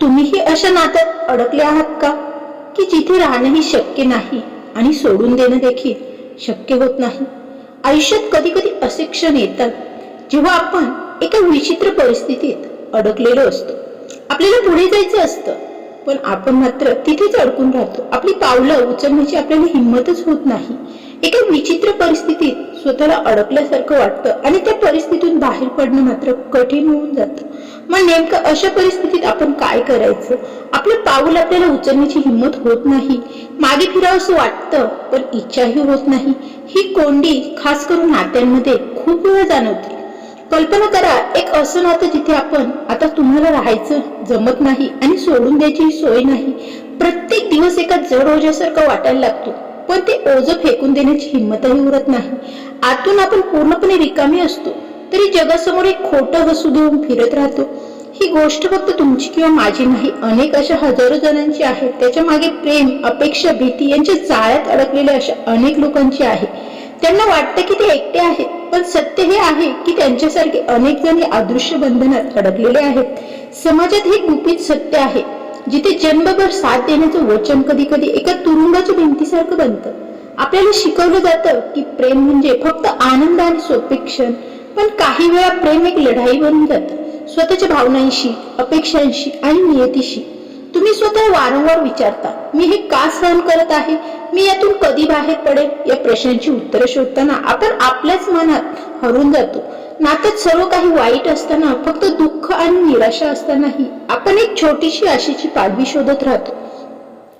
तुम्हीही अशा नात्यात अडकले आहात का? की जिथे राहणंही शक्य नाही आणि सोडून देणं देखील शक्य होत नाही? आयुष्यात कधी कधी असे क्षण येतात जेव्हा आपण एका विचित्र परिस्थितीत अडकलेलो असतो. आपल्याला पुढे जायचं असतं पण आपण मात्र तिथेच अडकून राहतो. आपली पावलं उचलण्याची आपल्याला हिंमतच होत नाही. एका विचित्र परिस्थितीत स्वतःला अडकल्यासारखं वाटतं आणि त्या परिस्थितीतून बाहेर पडणं मात्र कठीण होऊन जातं. मग नेमकं अशा परिस्थितीत आपण काय करायचं? आपलं पाऊल आपल्याला उचलण्याची हिंमत होत नाही. मागे फिरावं असं वाटतं पण इच्छाही होत नाही. ही कोंडी खास करून नात्यांमध्ये खूप वेळ जाणवते. कल्पना करा एक असं नातं जिथे आपण आता तुम्हाला राहायचं जमत नाही आणि सोडून द्यायची सोय नाही. प्रत्येक दिवस एका जड ओझ्यासारखं वाटायला लागतो पण ते ओझं फेकून देण्याची हिंमतही उरत नाही. आतून आपण पूर्णपणे रिकामी असतो तरी जगासमोर एक खोटं हसू देऊन फिरत राहतो. ही गोष्ट फक्त तुमची किंवा माझी नाही अनेक अशा हजारो जणांची आहे. त्याच्यामागे प्रेम अपेक्षा भीती यांच्या जाळ्यात अडकलेल्या अशा अनेक लोकांची आहे. त्यांना वाटतं की ते एकटे आहेत पण सत्य हे आहे की त्यांच्यासारखे अनेक जण हे अदृश्य बंधनात अडकलेले आहेत. समाजात हे गुपित सत्य आहे जिथे जन्मभर साथ देण्याचं वचन कधी कधी एका तुरुंगाच्या भिंतीसारखं बनतं. आपल्याला शिकवलं जातं की प्रेम म्हणजे फक्त आनंद आणि सोपे क्षण पण काही वेळा प्रेम एक लढाई बनून जातं. स्वतःच्या भावनांशी अपेक्षांशी आणि नियतीशी. तुम्ही स्वतः वारंवार विचारता मी हे का सहन करत आहे? मी यातून कधी बाहेर पडेल? या प्रश्नांची उत्तरं शोधताना आपण आपल्याच मनात हरून जातो. नात्यात सर्व काही वाईट असताना फक्त दुःख आणि निराशा असतानाही आपण एक छोटीशी आशेची पाडवी शोधत राहतो.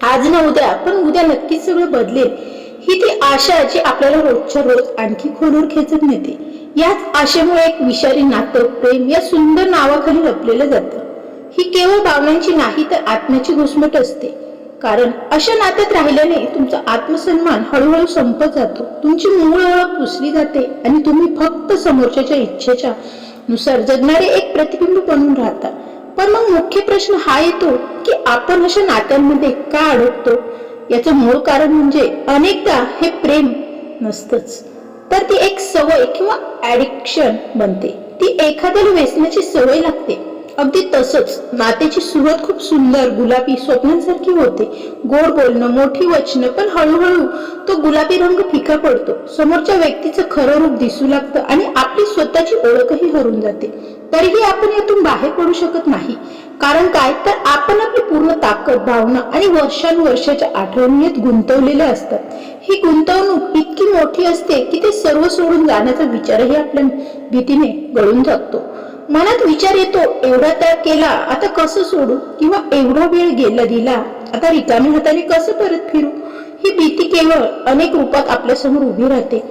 आज ना उद्या पण उद्या नक्कीच सगळं बदलेल. ही ती आशा जी आपल्याला रोजच्या रोज आणखी खोलवर खेचत नेते. याच आशेमुळे एक विषारी नातं प्रेम या सुंदर नावाखाली लपलेलं जातं. ही केवळ भावनांची नाही तर आत्म्याची घुसमट असते. कारण अशा नात्यात राहिल्याने तुमचा आत्मसन्मान हळूहळू संपत जातो. तुमची मूळ ओळख पुसली जाते आणि तुम्ही फक्त समोरच्याच्या इच्छेच्या नुसार जगणारे एक प्रतिबिंब बनून राहता. पण मग मुख्य प्रश्न हा येतो की आपण अशा नात्यांमध्ये का अडकतो? याचं मूळ कारण म्हणजे अनेकदा हे प्रेम नसतंच. तर ती एक सवय किंवा ऍडिक्शन बनते. ती एखाद्याला व्यसनाची सवय लागते. अगदी तसंच नात्याची सुरुवात खूप सुंदर गुलाबी स्वप्नांसारखी होते. गोड बोलणं मोठी वचनं पण हळूहळू तो गुलाबी रंग फिका पडतो. समोरच्या व्यक्तीचं खरं रूप दिसू लागतं आणि आपली स्वतःची ओळखही हरून जाते. तरीही आपण यातून बाहेर पडू शकत नाही. कारण काय? तर आपण आपली पूर्ण ताकद भावना आणि वर्षानुवर्षाच्या आठवणीत गुंतवलेल्या असतात. ही गुंतवणूक इतकी मोठी असते की ते सर्व सोडून जाण्याचा विचारही आपल्या भीतीने गळून जातो. मनात विचार येतो एवढा त्याग केला आता कसं सोडू? किंवा एवढा वेळ गेला दिला आता रिकामी हाताने कसं परत फिरू? ही भीती केवळ अनेक रूपात आपल्यासमोर उभी राहते.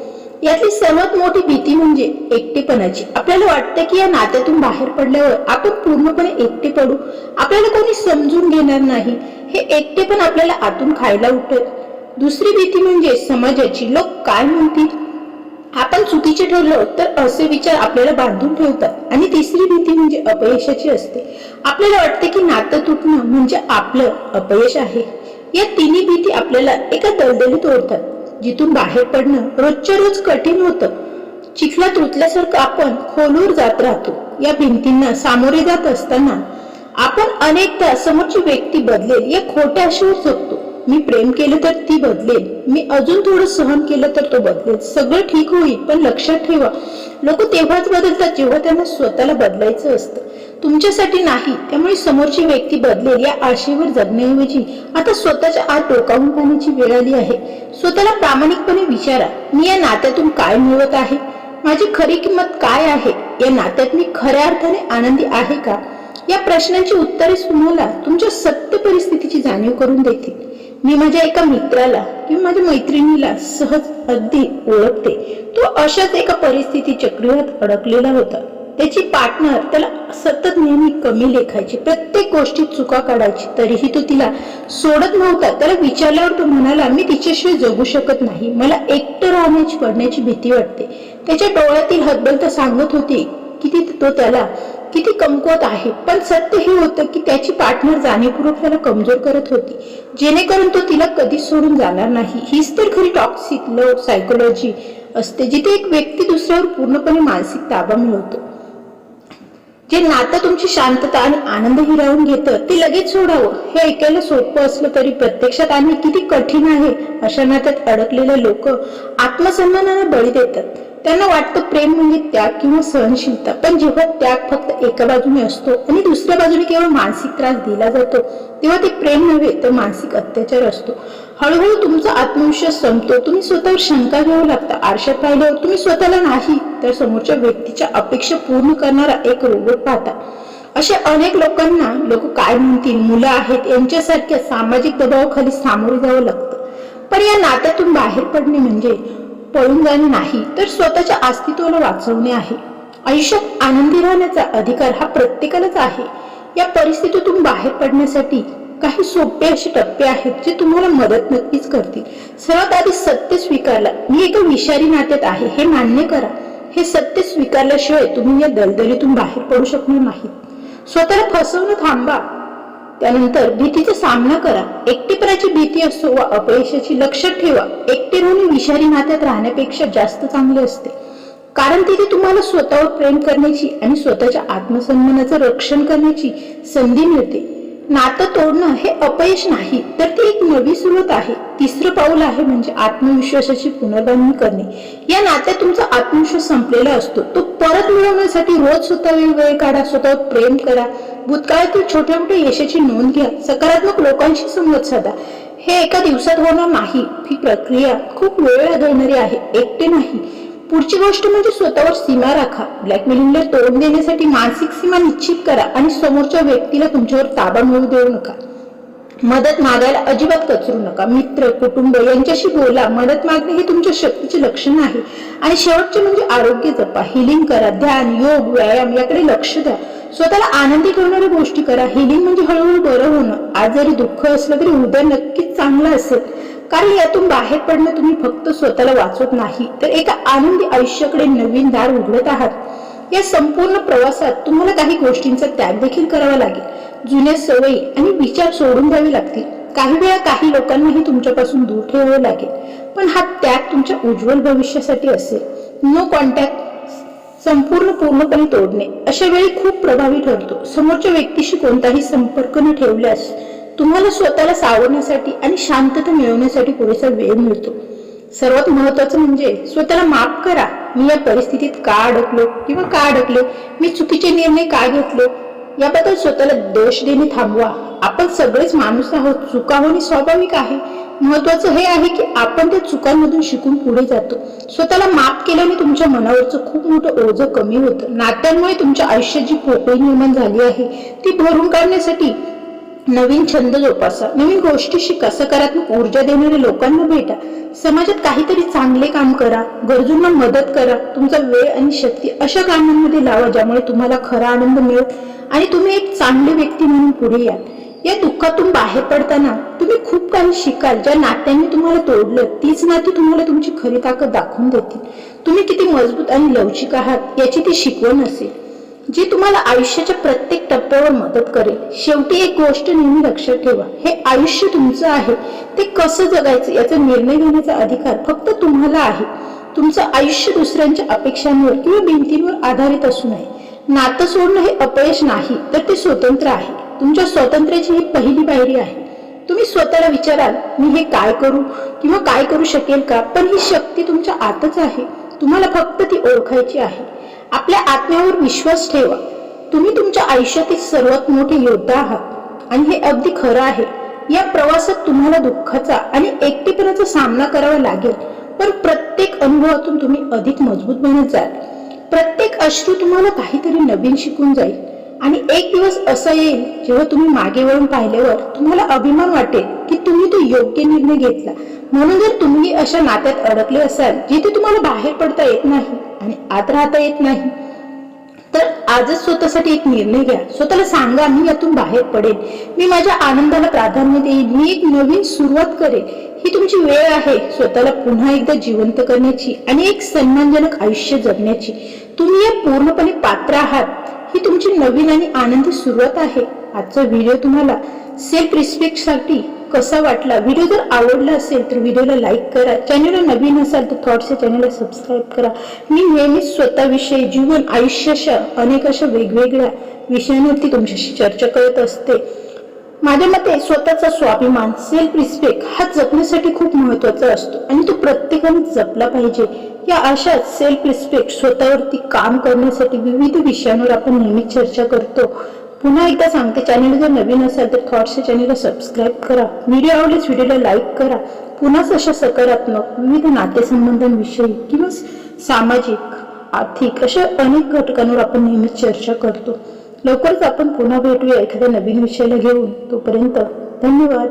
यातली सर्वात मोठी भीती म्हणजे एकटेपणाची. आपल्याला वाटतं की या नात्यातून बाहेर पडल्यावर आपण पूर्णपणे एकटे पडू. आपल्याला कोणी समजून घेणार नाही. हे एकटेपण आपल्याला आतून खायला उठत. दुसरी भीती म्हणजे समाजाची. लोक काय म्हणतील? आपण चुकीचे ठरलो तर असे विचार आपल्याला बांधून ठेवतात. आणि तिसरी भीती म्हणजे अपयशाची असते. आपल्याला वाटते की नातं तुटणं म्हणजे आपलं अपयश आहे. या तिन्ही भीती आपल्याला एका दलदलीत ओढतात. जिथून बाहेर पडणं रोजच्या रोज कठीण होतं. चिखलात रुतल्यासारखं आपण खोलवर जात राहतो. या भिंतींना सामोरे जात असताना आपण अनेकदा समोरची व्यक्ती बदलेल या खोट्या आशेवर जगतो मी प्रेम केलं तर ती बदलेल मी अजून थोडं सहन केलं तर तो बदलेल. सगळं ठीक होईल पण लक्षात ठेवा लोक तेव्हाच बदलतात जेव्हा त्यांना स्वतःला बदलायचं असतं. तुमच्यासाठी नाही त्यामुळे समोरची व्यक्ती बदलेल या आशेवर जगण्याऐवजी. आता स्वतःच्या आत डोकावून पाहण्याची वेळ आली आहे. स्वतःला प्रामाणिकपणे विचारा मी या नात्यातून काय मिळवत आहे? माझी खरी किंमत काय आहे? या नात्यात मी खऱ्या अर्थाने आनंदी आहे का? या प्रश्नांची उत्तरे तुम्हाला तुमच्या सत्य परिस्थितीची जाणीव करून देतील. मी माझ्या एका मित्राला किंवा माझ्या मैत्रिणीला सहज अगदी ओळखते. तो अशाच एका परिस्थिती चक्रीवात अडकलेला होता. त्याची पार्टनर त्याला सतत नेहमी कमी लेखायची प्रत्येक गोष्टीत चुका काढायची तरीही तो तिला सोडत नव्हता. त्याला विचारल्यावर तो म्हणाला मी तिच्याशिवाय जगू शकत नाही. मला एकटं राहण्याची पडण्याची भीती वाटते. त्याच्या डोळ्यातील हतबल तर सांगत होती किती तो त्याला किती कमकुवत आहे. पण सत्य हे होतं की त्याची पार्टनर जाणीवपूर्वक त्याला कमजोर करत होती. जेणेकरून तो तिला कधीच सोडून जाणार नाही. हीच तर खरी टॉक्सिक लव सायकोलॉजी असते जिथे एक व्यक्ती दुसऱ्यावर पूर्णपणे मानसिक ताबा मिळवतो. जे नातं तुमची शांतता आणि आनंद हिरावून घेतं ते लगेच सोडावं. हे ऐकायला सोपं असलं तरी प्रत्यक्षात आम्ही किती कठीण आहे अशा नात्यात अडकलेले लोक आत्मसन्मानाला बळी देतात. त्यांना वाटतं प्रेम म्हणजे त्याग किंवा सहनशीलता पण जेव्हा त्याग फक्त एका बाजूने असतो आणि दुसऱ्या बाजूने केवळ मानसिक त्रास दिला जातो तेव्हा ते प्रेम नव्हे तर मानसिक अत्याचार असतो. हळूहळू तुमचा आत्मविश्वास संपतो. तुम्ही स्वतःवर शंका घेऊ लागता. आरशात पाहिल्यावर तुम्ही स्वतःला नाही तर समोरच्या व्यक्तीच्या अपेक्षा पूर्ण करणारा एक रोबोट पाहता. अशा अनेक लोकांना लोक काय म्हणतील? मुलं आहेत. यांच्यासारख्या सामाजिक दबावाखाली सामोरे जावं लागतं. पण या नात्यातून बाहेर पडणे म्हणजे पळून जाणे नाही तर स्वतःच्या अस्तित्वाला वाचवणे आहे. आयुष्यात आनंदी राहण्याचा अधिकार हा प्रत्येकालाच आहे. या परिस्थितीतून बाहेर पडण्यासाठी काही सोपे असे टप्पे आहेत जे तुम्हाला मदत नक्कीच करतील. सर्वात आधी सत्य स्वीकारला. मी एका विषारी नात्यात आहे. हे मान्य करा. हे सत्य स्वीकारल्याशिवाय तुम्ही या दलदलीतून बाहेर पडू शकणार नाही स्वतःला फसवणं थांबा. त्यानंतर भीतीचा सामना करा. एकटेपणाची भीती असो वा अपयशाची लक्षात ठेवा. एकटे राहून विषारी नात्यात राहण्यापेक्षा जास्त चांगले असते. कारण तिथे तुम्हाला स्वतःवर प्रेम करण्याची आणि स्वतःच्या आत्मसन्मानाचं रक्षण करण्याची संधी मिळते. नातं तोडणं हे अपयश नाही. तर ती एक नवी सुरुवात आहे. तिसरं पाऊल आहे म्हणजे आत्मविश्वासाची पुनर्बांधणी करणे. या नात्यात तुमचा आत्मविश्वास संपलेला असतो. तो परत मिळवण्यासाठी रोज स्वतः वेळ काढा स्वतःवर प्रेम करा. भूतकाळातील छोट्या मोठ्या यशाची नोंद घ्या. सकारात्मक लोकांशी संवाद साधा. हे एका दिवसात होणार नाही. ही प्रक्रिया खूप वेळ लागणारी आहे. एकटे नाही. पुढची गोष्ट म्हणजे स्वतःवर सीमा राखा. ब्लॅकमेलिंगला तोंड देण्यासाठी मानसिक सीमा निश्चित करा आणि समोरच्या व्यक्तीला तुमच्यावर ताबा मिळू देऊ नका. मदत मागायला अजिबात कचरू नका. मित्र कुटुंब यांच्याशी बोला. मदत मागणे हे तुमच्या शक्तीचे लक्षण आहे. आणि शेवटचे म्हणजे आरोग्य जपा. हिलिंग करा. ध्यान योग व्यायाम याकडे लक्ष द्या. स्वतःला आनंदी ठेवणाऱ्या गोष्टी करा. हिलिंग म्हणजे हळूहळू बरं होणं. आज जरी दुःख असलं तरी उद्या नक्कीच चांगलं असेल. कारण यातून बाहेर पडणं तुम्ही फक्त स्वतःला वाचवत नाही तर एका आनंदी आयुष्याकडे नवीन दार उघडत आहात. या संपूर्ण प्रवासात तुम्हाला काही गोष्टींचा त्याग देखील करावा लागेल. जुन्या सवयी आणि विचार सोडून द्यावे लागतील. काही वेळा काही लोकांनाही तुमच्यापासून दूर ठेवावं लागेल पण हा त्याग तुमच्या उज्ज्वल भविष्यासाठी असेल. नो कॉन्टॅक्ट संपूर्ण पूर्णपणे तोडणे अशा वेळी खूप प्रभावी ठरतो. समोरच्या व्यक्तीशी कोणताही संपर्क न ठेवल्यास तुम्हाला स्वतःला सावरण्यासाठी आणि शांतता मिळवण्यासाठी पुरेसा वेळ मिळतो. सर्वात महत्वाचं म्हणजे स्वतःला माफ करा. मी या परिस्थितीत का अडकलो किंवा का अडकले? मी चुकीचे निर्णय का घेतले? याबद्दल स्वतःला दोष देणे थांबवा. आपण सगळेच माणूस आहोत. चुका होणे स्वाभाविक आहे. महत्वाचं हे आहे की आपण त्या चुकांमधून शिकून पुढे जातो. स्वतःला माफ केल्याने तुमच्या मनावरचं खूप मोठं ओझं कमी होतं. नात्यांमुळे तुमच्या आयुष्यात जी पोकळी निर्माण झाली आहे ती भरून काढण्यासाठी नवीन छंद जोपासा नवीन गोष्टी शिका सकारात्मक ऊर्जा देणाऱ्या लोकांना भेटा. समाजात काहीतरी चांगले काम करा गरजूंना मदत करा तुमचा वेळ आणि शक्ती अशा कामांमध्ये लावा ज्यामुळे तुम्हाला खरा आनंद मिळेल आणि तुम्ही एक चांगले व्यक्ती म्हणून पुढे या या दुःखातून बाहेर पडताना तुम्ही खूप काही शिकाल ज्या नात्यांनी तुम्हाला तोडलं तीच नाती तुम्हाला तुमची खरी ताकद दाखवून देतील. तुम्ही किती मजबूत आणि लवचिक आहात याची ती शिकवण असेल. जी तुम्हाला आयुष्याच्या प्रत्येक टप्प्यावर मदत करेल. शेवटी एक गोष्ट नेहमी लक्षात ठेवा. हे आयुष्य तुमचं आहे. ते कसं जगायचं याचा निर्णय घेण्याचा अधिकार फक्त तुम्हाला आहे. तुमचं आयुष्य दुसऱ्यांच्या अपेक्षांवर किंवा भिंतींवर आधारित असू नये. नातं सोडणं हे अपयश नाही तर ते स्वतंत्र आहे. तुमच्या स्वातंत्र्याची ही पहिली पायरी आहे. तुम्ही स्वतःला विचाराल मी हे काय करू किंवा काय करू शकेल का? पण ही शक्ती तुमच्या आतच आहे. तुम्हाला फक्त ती ओळखायची आहे. आपल्या आत्म्यावर विश्वास ठेवा. तुम्ही तुमच्या आयुष्यातील सर्वात मोठे योद्धा आहात. आणि हे अगदी खरं आहे. या प्रवासात तुम्हाला दुःखाचा आणि एकटेपणाचा सामना करावा लागेल. पण प्रत्येक अनुभवातून तुम्ही अधिक मजबूत बनत जाल. प्रत्येक अश्रू तुम्हाला काहीतरी नवीन शिकून जाईल. आणि एक दिवस असा येईल जेव्हा तुम्ही मागे वळून पाहिल्यावर तुम्हाला अभिमान वाटेल. की तुम्ही तो योग्य निर्णय घेतला. म्हणून जर तुम्ही अशा नात्यात अडकले असाल जिथे तुम्हाला बाहेर पडता येत नाही आणि आत राहता येत नाही तर आजच स्वतःसाठी एक निर्णय घ्या. स्वतःला सांगा मी यातून बाहेर पडेल मी माझ्या आनंदाला प्राधान्य देईन. मी एक नवीन सुरुवात करेल ही तुमची वेळ आहे स्वतःला पुन्हा एकदा जिवंत करण्याची आणि एक सन्मानजनक आयुष्य जगण्याची. तुम्ही या पूर्णपणे पात्र आहात. ही तुमची नवीन आणि आनंदी सुरुवात आहे. आजचा व्हिडिओ तुम्हाला सेल्फ रिस्पेक्टसाठी कसा वाटला? व्हिडिओ जर आवडला असेल तर व्हिडिओला लाईक करा. चॅनलला नवीन असाल तर थॉट्स या चॅनलला सबस्क्राईब करा. मी नेहमीच स्वतःविषयी जीवन आयुष्याच्या अनेक अशा वेगवेगळ्या विषयांवरती तुमच्याशी चर्चा करत असते. माझ्या मते स्वतःचा स्वाभिमान सेल्फ रिस्पेक्ट हा जपण्यासाठी खूप महत्त्वाचा असतो. आणि तो प्रत्येकाने जपला पाहिजे. या अशाच सेल्फ रिस्पेक्ट स्वतःवरती काम करण्यासाठी विविध विषयांवर आपण नेहमी चर्चा करतो. पुन्हा एकदा सांगते चॅनल जर नवीन असेल तर थॉट्स या चॅनलला सबस्क्राईब करा. व्हिडिओ आवडल्यास व्हिडिओला लाईक करा. पुन्हाच अशा सकारात्मक विविध नातेसंबंधांविषयी किंवा सामाजिक आर्थिक अशा अनेक घटकांवर आपण नेहमीच चर्चा करतो. लवकरच आपण पुन्हा भेटूया एखाद्या नवीन विषयाला घेऊन. तोपर्यंत धन्यवाद.